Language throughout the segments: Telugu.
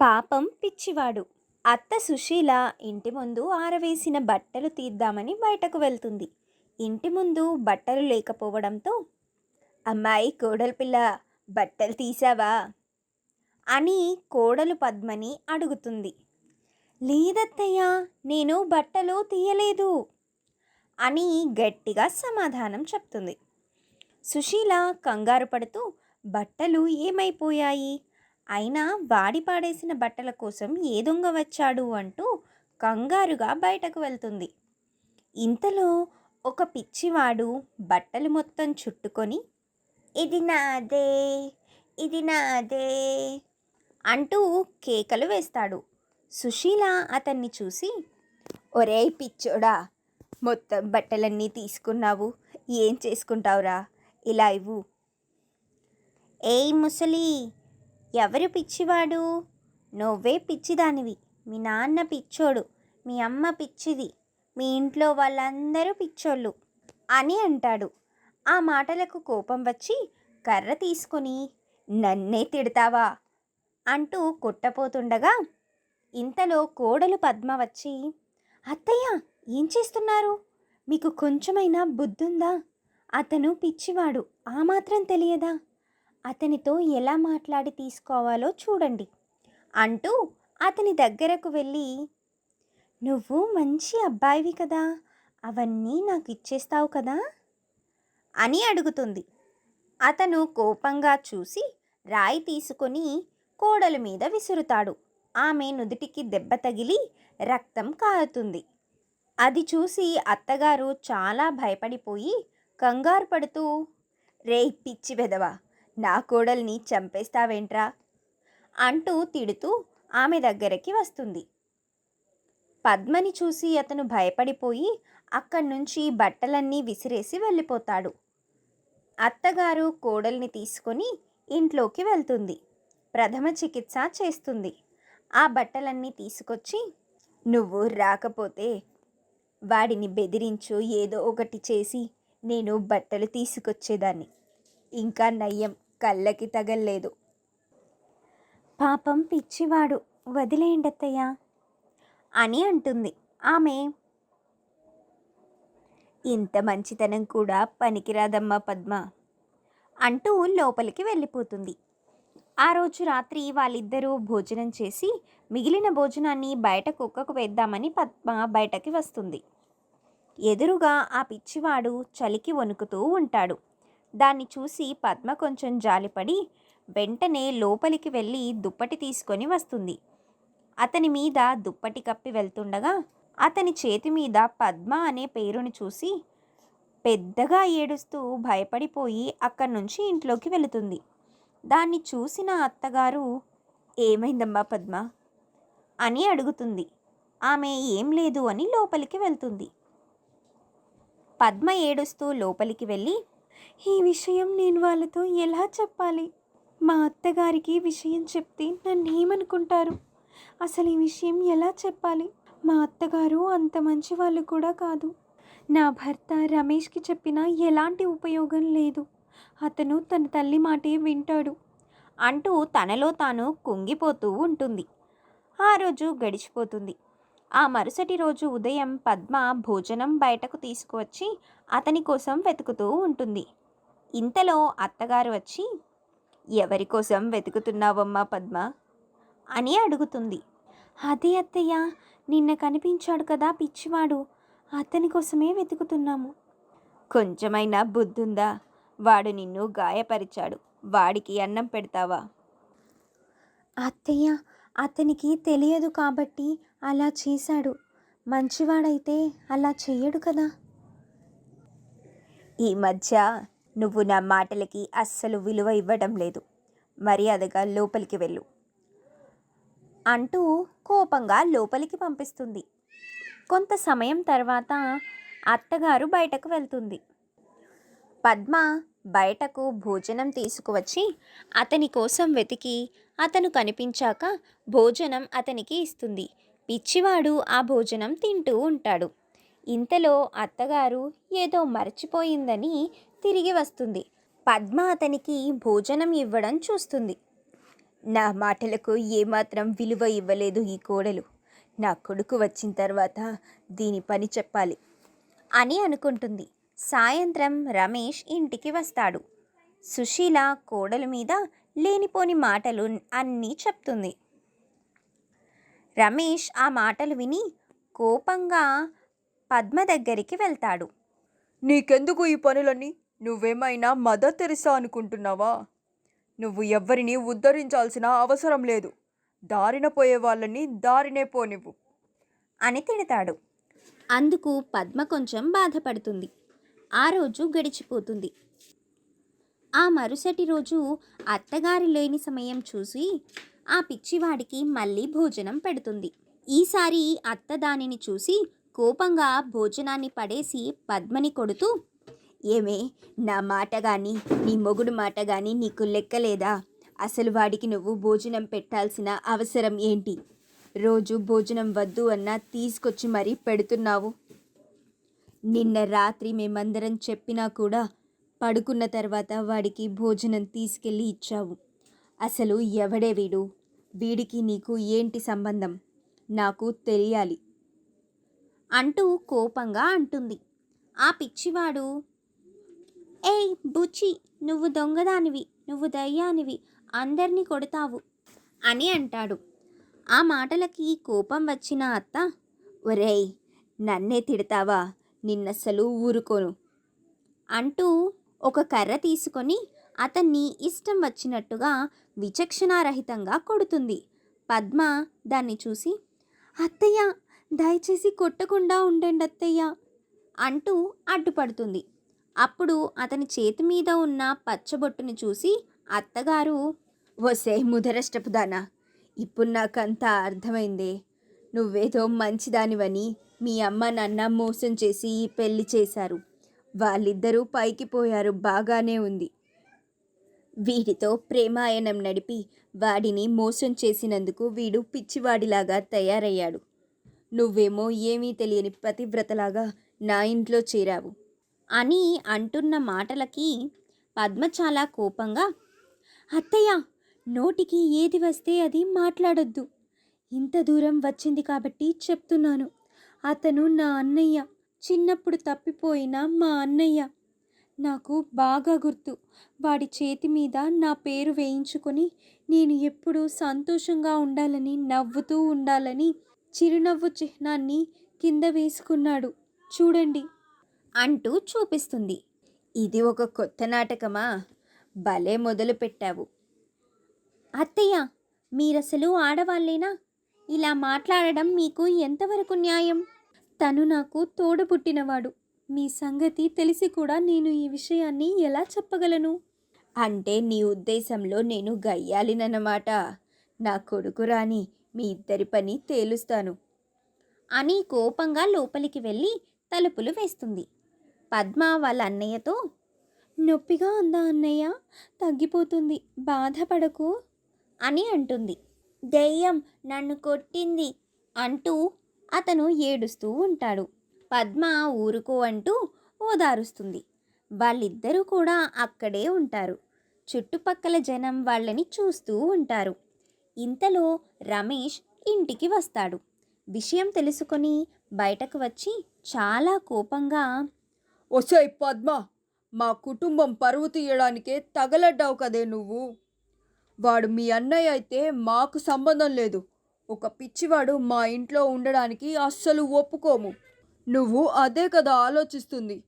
పాపం పిచ్చివాడు. అత్త సుశీల ఇంటి ముందు ఆరవేసిన బట్టలు తీద్దామని బయటకు వెళ్తుంది. ఇంటి ముందు బట్టలు లేకపోవడంతో అమ్మాయి కోడలు పిల్ల బట్టలు తీసావా అని కోడలు పద్మని అడుగుతుంది. లేదత్తయ్య నేను బట్టలు తీయలేదు అని గట్టిగా సమాధానం చెప్తుంది. సుశీల కంగారు పడుతూ బట్టలు ఏమైపోయాయి? అయినా వాడి పాడేసిన బట్టల కోసం ఏ దొంగ వచ్చాడు అంటూ కంగారుగా బయటకు వెళ్తుంది. ఇంతలో ఒక పిచ్చివాడు బట్టలు మొత్తం చుట్టుకొని ఇది నాదే ఇది నాదే అంటూ కేకలు వేస్తాడు. సుశీల అతన్ని చూసి ఒరేయ్ పిచ్చోడా మొత్తం బట్టలన్నీ తీసుకున్నావు ఏం చేసుకుంటావురా? ఇలా ఇవ్వు. ఏయ్ ముసలి ఎవరు పిచ్చివాడు? నువ్వే పిచ్చిదానివి. మీ నాన్న పిచ్చోడు మీ అమ్మ పిచ్చిది మీ ఇంట్లో వాళ్ళందరూ పిచ్చోళ్ళు అని అంటాడు. ఆ మాటలకు కోపం వచ్చి కర్ర తీసుకొని నన్నే తిడతావా? అంటూ కొట్టపోతుండగా ఇంతలో కోడలు పద్మ వచ్చి అత్తయ్య ఏం చేస్తున్నారు? మీకు కొంచెమైనా బుద్ధుందా? అతను పిచ్చివాడు ఆ మాత్రం తెలియదా? అతనితో ఎలా మాట్లాడి తీసుకోవాలో చూడండి అంటూ అతని దగ్గరకు వెళ్ళి నువ్వు మంచి అబ్బాయివి కదా అవన్నీ నాకు ఇచ్చేస్తావు కదా అని అడుగుతుంది. అతను కోపంగా చూసి రాయి తీసుకొని కోడల మీద విసురుతాడు. ఆమె నుదుటికి దెబ్బ తగిలి రక్తం కారుతుంది. అది చూసి అత్తగారు చాలా భయపడిపోయి కంగారు పడుతూ రే పిచ్చి వెదవా నా కోడల్ని చంపేస్తావేంట్రా? అంటూ తిడుతూ ఆమె దగ్గరికి వస్తుంది. పద్మని చూసి అతను భయపడిపోయి అక్కడి నుంచి బట్టలన్నీ విసిరేసి వెళ్ళిపోతాడు. అత్తగారు కోడల్ని తీసుకొని ఇంట్లోకి వెళ్తుంది. ప్రథమ చికిత్స చేస్తుంది. ఆ బట్టలన్నీ తీసుకొచ్చి నువ్వు రాకపోతే వాడిని బెదిరించు ఏదో ఒకటి చేసి నేను బట్టలు తీసుకొచ్చేదాన్ని. ఇంకా నయ్యం. కళ్ళకి తగల్లేదు. పాపం పిచ్చివాడు వదిలేయండత్తయ్యా అని అంటుంది ఆమె. ఇంత మంచితనం కూడా పనికిరాదమ్మా పద్మ అంటూ లోపలికి వెళ్ళిపోతుంది. ఆ రోజు రాత్రి వాళ్ళిద్దరూ భోజనం చేసి మిగిలిన భోజనాన్ని బయట కుక్కకు వేద్దామని పద్మ బయటకి వస్తుంది. ఎదురుగా ఆ పిచ్చివాడు చలికి వణుకుతూ ఉంటాడు. దాన్ని చూసి పద్మ కొంచెం జాలిపడి వెంటనే లోపలికి వెళ్ళి దుప్పటి తీసుకొని వస్తుంది. అతని మీద దుప్పటి కప్పి వెళ్తుండగా అతని చేతి మీద పద్మ అనే పేరుని చూసి పెద్దగా ఏడుస్తూ భయపడిపోయి అక్కడి నుంచి ఇంట్లోకి వెళుతుంది. దాన్ని చూసిన అత్తగారు ఏమైందమ్మా పద్మ? అని అడుగుతుంది. ఆమె ఏం లేదు అని లోపలికి వెళ్తుంది. పద్మ ఏడుస్తూ లోపలికి వెళ్ళి ఈ విషయం నేను వాళ్ళతో ఎలా చెప్పాలి? మా అత్తగారికి విషయం చెప్తే నన్ను ఏమనుకుంటారు అసలు ఈ విషయం ఎలా చెప్పాలి? మా అత్తగారు అంత మంచి వాళ్ళు కూడా కాదు. నా భర్త రమేష్కి చెప్పినా ఎలాంటి ఉపయోగం లేదు. అతను తన తల్లి మాటే వింటాడు. అంటూ తనలో తాను కుంగిపోతూ ఉంటుంది. ఆ రోజు గడిచిపోతుంది. ఆ మరుసటి రోజు ఉదయం పద్మ భోజనం బయటకు తీసుకువచ్చి అతని కోసం వెతుకుతూ ఉంటుంది. ఇంతలో అత్తగారు వచ్చి ఎవరి కోసం వెతుకుతున్నావమ్మా పద్మ? అని అడుగుతుంది. అదే అత్తయ్య నిన్న కనిపించాడు కదా పిచ్చివాడు అతని కోసమే వెతుకుతున్నాము. కొంచెమైనా బుద్ధుందా? వాడు నిన్ను గాయపరిచాడు వాడికి అన్నం పెడతావా? అత్తయ్య అతనికి తెలియదు కాబట్టి అలా చేశాడు. మంచివాడైతే అలా చెయ్యడు కదా. ఈ మధ్య నువ్వు నా మాటలకి అస్సలు విలువ ఇవ్వడం లేదు. మర్యాదగా లోపలికి వెళ్ళు. అంటూ కోపంగా లోపలికి పంపిస్తుంది. కొంత సమయం తర్వాత అత్తగారు బయటకు వెళ్తుంది. పద్మ బయటకు భోజనం తీసుకువచ్చి అతని కోసం వెతికి అతను కనిపించాక భోజనం అతనికి ఇస్తుంది. పిచ్చివాడు ఆ భోజనం తింటూ ఉంటాడు. ఇంతలో అత్తగారు ఏదో మర్చిపోయిందని తిరిగి వస్తుంది. పద్మ అతనికి భోజనం ఇవ్వడం చూస్తుంది. నా మాటలకు ఏమాత్రం విలువ ఇవ్వలేదు ఈ కోడలు. నా కొడుకు వచ్చిన తర్వాత దీని పని చెప్పాలి అని అనుకుంటుంది. సాయంత్రం రమేష్ ఇంటికి వస్తాడు. సుశీల కోడలు మీద లేనిపోని మాటలు అన్నీ చెప్తుంది. రమేష్ ఆ మాటలు విని కోపంగా పద్మ దగ్గరికి వెళ్తాడు. నీకెందుకు ఈ పనులన్నీ? నువ్వేమైనా మదర్ తెరిసా అనుకుంటున్నావా? నువ్వు ఎవ్వరిని ఉద్ధరించాల్సిన అవసరం లేదు. దారిన పోయే వాళ్ళని దారినే పోనివ్వు. అని తిడతాడు. అందుకు పద్మ కొంచెం బాధపడుతుంది. ఆ రోజు గడిచిపోతుంది. ఆ మరుసటి రోజు అత్తగారి లేని సమయం చూసి ఆ పిచ్చివాడికి మళ్ళీ భోజనం పెడుతుంది. ఈసారి అత్త దానిని చూసి కోపంగా భోజనాన్ని పడేసి పద్మని కొడుతూ ఏమే నా మాట కానీ నీ మొగుడు మాట కానీ నీకు లెక్కలేదా? అసలు వాడికి నువ్వు భోజనం పెట్టాల్సిన అవసరం ఏంటి? రోజు భోజనం వద్దు అన్నా తీసుకొచ్చి మరీ పెడుతున్నావు. నిన్న రాత్రి మేమందరం చెప్పినా కూడా పడుకున్న తర్వాత వాడికి భోజనం తీసుకెళ్ళి ఇచ్చావు. అసలు ఎవడే వీడు? వీడికి నీకు ఏంటి సంబంధం? నాకు తెలియాలి. అంటూ కోపంగా అంటుంది. ఆ పిచ్చివాడు ఏయ్ బుచ్చి నువ్వు దొంగదానివి నువ్వు దయ్యానివి అందరినీ కొడతావు అని అంటాడు. ఆ మాటలకి కోపం వచ్చిన అత్త ఒరేయ్ నన్నే తిడతావా? నిన్నసలు ఊరుకోను అంటూ ఒక కర్ర తీసుకొని అతన్ని ఇష్టం వచ్చినట్టుగా విచక్షణారహితంగా కొడుతుంది. పద్మ దాన్ని చూసి అత్తయ్య దయచేసి కొట్టకుండా ఉండండి అత్తయ్య అంటూ అడ్డుపడుతుంది. అప్పుడు అతని చేతి మీద ఉన్న పచ్చబొట్టుని చూసి అత్తగారు ఓసే ముదరష్టపు దానా ఇప్పుడు నాకంతా అర్థమైందే. నువ్వేదో మంచిదానివని మీ అమ్మ నాన్న మోసం చేసి పెళ్ళి చేశారు. వాళ్ళిద్దరూ పైకి పోయారు బాగానే ఉంది. వీడితో ప్రేమాయణం నడిపి వాడిని మోసం చేసినందుకు వీడు పిచ్చివాడిలాగా తయారయ్యాడు. నువ్వేమో ఏమీ తెలియని పతివ్రతలాగా నా ఇంట్లో చేరావు అని అంటున్న మాటలకి పద్మ చాలా కోపంగా అత్తయ్య నోటికి ఏది వస్తే అది మాట్లాడొద్దు. ఇంత దూరం వచ్చింది కాబట్టి చెప్తున్నాను. అతను నా అన్నయ్య. చిన్నప్పుడు తప్పిపోయిన మా అన్నయ్య. నాకు బాగా గుర్తు. వాడి చేతి మీద నా పేరు వేయించుకొని నేను ఎప్పుడూ సంతోషంగా ఉండాలని నవ్వుతూ ఉండాలని చిరునవ్వు చిహ్నాన్ని కింద వేసుకున్నాడు. చూడండి. అంటూ చూపిస్తుంది. ఇది ఒక కొత్త నాటకమా? భలే మొదలు పెట్టావు. అత్తయ్య మీరసలు ఆడవాళ్ళేనా? ఇలా మాట్లాడడం మీకు ఎంతవరకు న్యాయం? తను నాకు తోడబుట్టినవాడు. మీ సంగతి తెలిసి కూడా నేను ఈ విషయాన్ని ఎలా చెప్పగలను? అంటే నీ ఉద్దేశంలో నేను గయ్యాలినన్నమాట నా కొడుకు రాని మీ ఇద్దరి పని తేలుస్తాను. అని కోపంగా లోపలికి వెళ్ళి తలుపులు వేస్తుంది. పద్మ వాళ్ళ అన్నయ్యతో నొప్పిగా ఉందా అన్నయ్య? తగ్గిపోతుంది. బాధపడకు. అని అంటుంది. దెయ్యం నన్ను కొట్టింది అంటూ అతను ఏడుస్తూ ఉంటాడు. పద్మ ఊరుకో అంటూ ఓదారుస్తుంది. వాళ్ళిద్దరూ కూడా అక్కడే ఉంటారు. చుట్టుపక్కల జనం వాళ్ళని చూస్తూ ఉంటారు. ఇంతలో రమేష్ ఇంటికి వస్తాడు. విషయం తెలుసుకొని బయటకు వచ్చి చాలా కోపంగా ఒసై పద్మ మా కుటుంబం పరువు తీయడానికే తగలడ్డావు కదే నువ్వు. వాడు మీ అన్నయ్య అయితే మాకు సంబంధం లేదు. ఒక పిచ్చివాడు మా ఇంట్లో ఉండడానికి అస్సలు ఒప్పుకోము. నువ్వు అదే కదా ఆలోచిస్తుంది.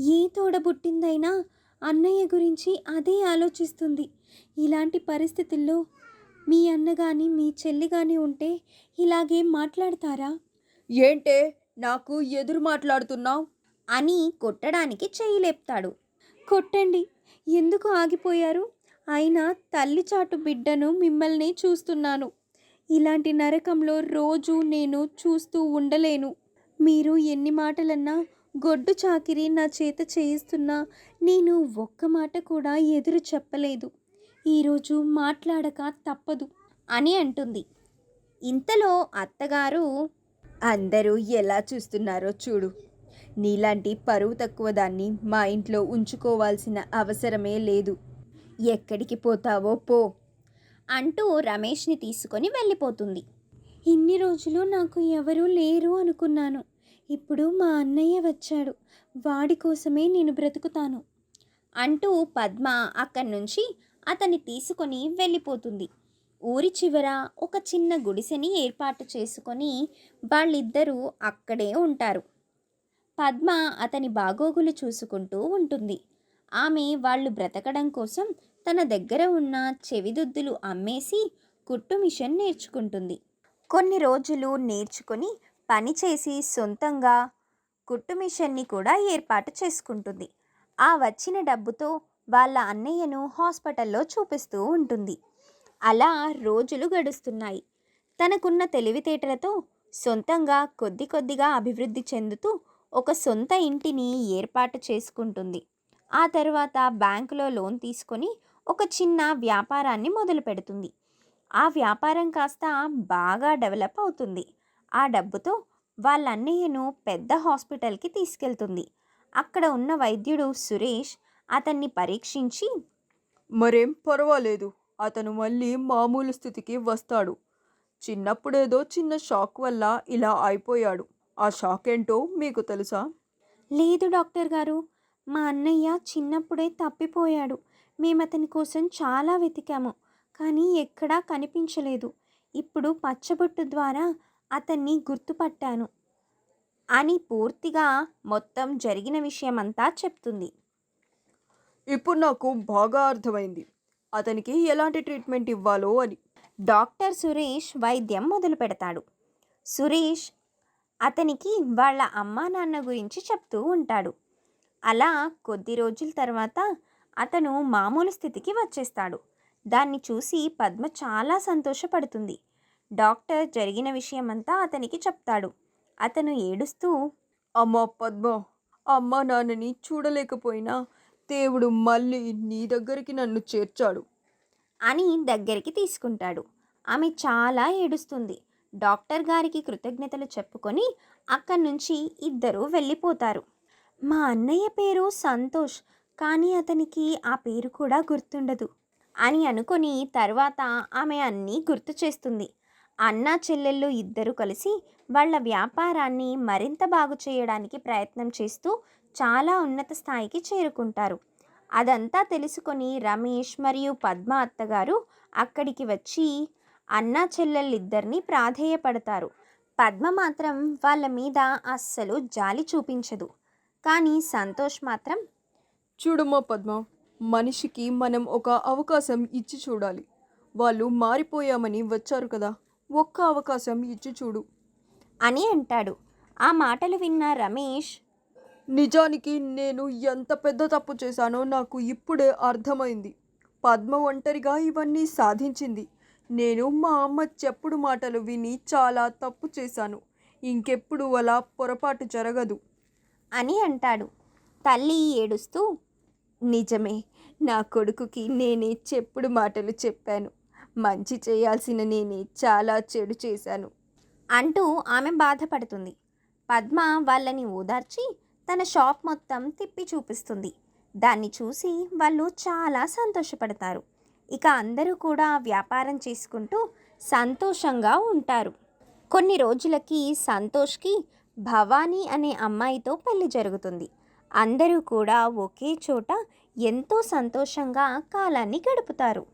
ఏ తోడబుట్టిందైనా అన్నయ్య గురించి అదే ఆలోచిస్తుంది. ఇలాంటి పరిస్థితుల్లో మీ అన్న కానీ మీ చెల్లి కానీ ఉంటే ఇలాగే మాట్లాడతారా? ఏంటే నాకు ఎదురు మాట్లాడుతున్నావు? అని కొట్టడానికి చెయ్యి లేపుతాడు. కొట్టండి. ఎందుకు ఆగిపోయారు? అయినా తల్లి చాటు బిడ్డను మిమ్మల్ని చూస్తున్నాను. ఇలాంటి నరకంలో రోజు నేను చూస్తూ ఉండలేను. మీరు ఎన్ని మాటలన్నా గొడ్డు చాకిరి నా చేత చేయిస్తున్నా నేను ఒక్క మాట కూడా ఎదురు చెప్పలేదు. ఈరోజు మాట్లాడక తప్పదు అని అంటుంది. ఇంతలో అత్తగారు అందరూ ఎలా చూస్తున్నారో చూడు. నీలాంటి పరువు తక్కువ దాన్ని మా ఇంట్లో ఉంచుకోవాల్సిన అవసరమే లేదు. ఎక్కడికి పోతావో పో అంటూ రమేష్ని తీసుకొని వెళ్ళిపోతుంది. ఇన్ని రోజులు నాకు ఎవరూ లేరు అనుకున్నాను. ఇప్పుడు మా అన్నయ్య వచ్చాడు. వాడి కోసమే నేను బ్రతుకుతాను. అంటూ పద్మ అక్కడి నుంచి అతన్ని తీసుకొని వెళ్ళిపోతుంది. ఊరి చివర ఒక చిన్న గుడిసెని ఏర్పాటు చేసుకొని వాళ్ళిద్దరూ అక్కడే ఉంటారు. పద్మ అతని బాగోగులు చూసుకుంటూ ఉంటుంది. ఆమె వాళ్ళు బ్రతకడం కోసం తన దగ్గర ఉన్న చెవిదుద్దులు అమ్మేసి కుట్టు మిషన్ నేర్చుకుంటుంది. కొన్ని రోజులు నేర్చుకొని పని చేసి సొంతంగా కుట్టు మిషన్ని కూడా ఏర్పాటు చేసుకుంటుంది. ఆ వచ్చిన డబ్బుతో వాళ్ళ అన్నయ్యను హాస్పిటల్లో చూపిస్తూ ఉంటుంది. అలా రోజులు గడుస్తున్నాయి. తనకున్న తెలివితేటలతో సొంతంగా కొద్ది కొద్దిగా అభివృద్ధి చెందుతూ ఒక సొంత ఇంటిని ఏర్పాటు చేసుకుంటుంది. ఆ తర్వాత బ్యాంకులో లోన్ తీసుకొని ఒక చిన్న వ్యాపారాన్ని మొదలు పెడుతుంది ఆ వ్యాపారం కాస్త బాగా డెవలప్ అవుతుంది. ఆ డబ్బుతో వాళ్ళ అన్నయ్యను పెద్ద హాస్పిటల్కి తీసుకెళ్తుంది. అక్కడ ఉన్న వైద్యుడు సురేష్ అతన్ని పరీక్షించి మరేం పర్వాలేదు అతను మళ్ళీ మామూలు స్థితికి వస్తాడు. చిన్నప్పుడేదో చిన్న షాక్ వల్ల ఇలా అయిపోయాడు. ఆ షాక్ ఏంటో మీకు తెలుసా? లేదు డాక్టర్ గారు మా అన్నయ్య చిన్నప్పుడే తప్పిపోయాడు. మేము అతని కోసం చాలా వెతికాము. కానీ ఎక్కడా కనిపించలేదు. ఇప్పుడు పచ్చబొట్టు ద్వారా అతన్ని గుర్తుపట్టాను. అని పూర్తిగా మొత్తం జరిగిన విషయమంతా చెప్తుంది. ఇప్పుడు నాకు బాగా అర్థమైంది. అతనికి ఎలాంటి ట్రీట్మెంట్ ఇవ్వాలో అని. డాక్టర్ సురేష్ వైద్యం మొదలు పెడతాడు. సురేష్ అతనికి వాళ్ళ అమ్మా నాన్న గురించి చెప్తూ ఉంటాడు. అలా కొద్ది రోజుల తర్వాత అతను మామూలు స్థితికి వచ్చేస్తాడు. దాన్ని చూసి పద్మ చాలా సంతోషపడుతుంది. డాక్టర్ జరిగిన విషయమంతా అతనికి చెప్తాడు. అతను ఏడుస్తూ అమ్మా పద్మ అమ్మా నాన్నని చూడలేకపోయినా దేవుడు మళ్ళీ నీ దగ్గరికి నన్ను చేర్చాడు. అని దగ్గరికి తీసుకుంటాడు. ఆమె చాలా ఏడుస్తుంది. డాక్టర్ గారికి కృతజ్ఞతలు చెప్పుకొని అక్కడి నుంచి ఇద్దరు వెళ్ళిపోతారు. మా అన్నయ్య పేరు సంతోష్ కానీ అతనికి ఆ పేరు కూడా గుర్తుండదు. అని అనుకొని తర్వాత ఆమె అన్నీ గుర్తు చేస్తుంది. అన్న చెల్లెళ్ళు ఇద్దరు కలిసి వాళ్ళ వ్యాపారాన్ని మరింత బాగు చేయడానికి ప్రయత్నం చేస్తూ చాలా ఉన్నత స్థాయికి చేరుకుంటారు. అదంతా తెలుసుకొని రమేష్ మరియు పద్మ అత్తగారు అక్కడికి వచ్చి అన్నా చెల్లెళ్ళిద్దరినీ ప్రాధేయపడతారు. పద్మ మాత్రం వాళ్ళ మీద అస్సలు జాలి చూపించదు. కానీ సంతోష్ మాత్రం చూడుమో పద్మ మనిషికి మనం ఒక అవకాశం ఇచ్చి చూడాలి. వాళ్ళు మారిపోయామని వచ్చారు కదా ఒక్క అవకాశం ఇచ్చి చూడు. అని అంటాడు. ఆ మాటలు విన్న రమేష్ నిజానికి నేను ఎంత పెద్ద తప్పు చేశానో నాకు ఇప్పుడే అర్థమైంది. పద్మ ఒంటరిగా ఇవన్నీ సాధించింది. నేను మా అమ్మ చెప్పుడు మాటలు విని చాలా తప్పు చేశాను. ఇంకెప్పుడు అలా పొరపాటు జరగదు. అని అంటాడు. తల్లి ఏడుస్తూ నిజమే నా కొడుకుకి నేనే చెప్పుడు మాటలు చెప్పాను. మంచి చేయాల్సిన నేనే చాలా చెడు చేశాను. అంటూ ఆమె బాధపడుతుంది. పద్మ వాళ్ళని ఓదార్చి తన షాప్ మొత్తం తిప్పి చూపిస్తుంది. దాన్ని చూసి వాళ్ళు చాలా సంతోషపడతారు. ఇక అందరూ కూడా వ్యాపారం చేసుకుంటూ సంతోషంగా ఉంటారు. కొన్ని రోజులకి సంతోష్కి భవానీ అనే అమ్మాయితో పెళ్ళి జరుగుతుంది. అందరూ కూడా ఒకే చోట ఎంతో సంతోషంగా కాలాన్ని గడుపుతారు.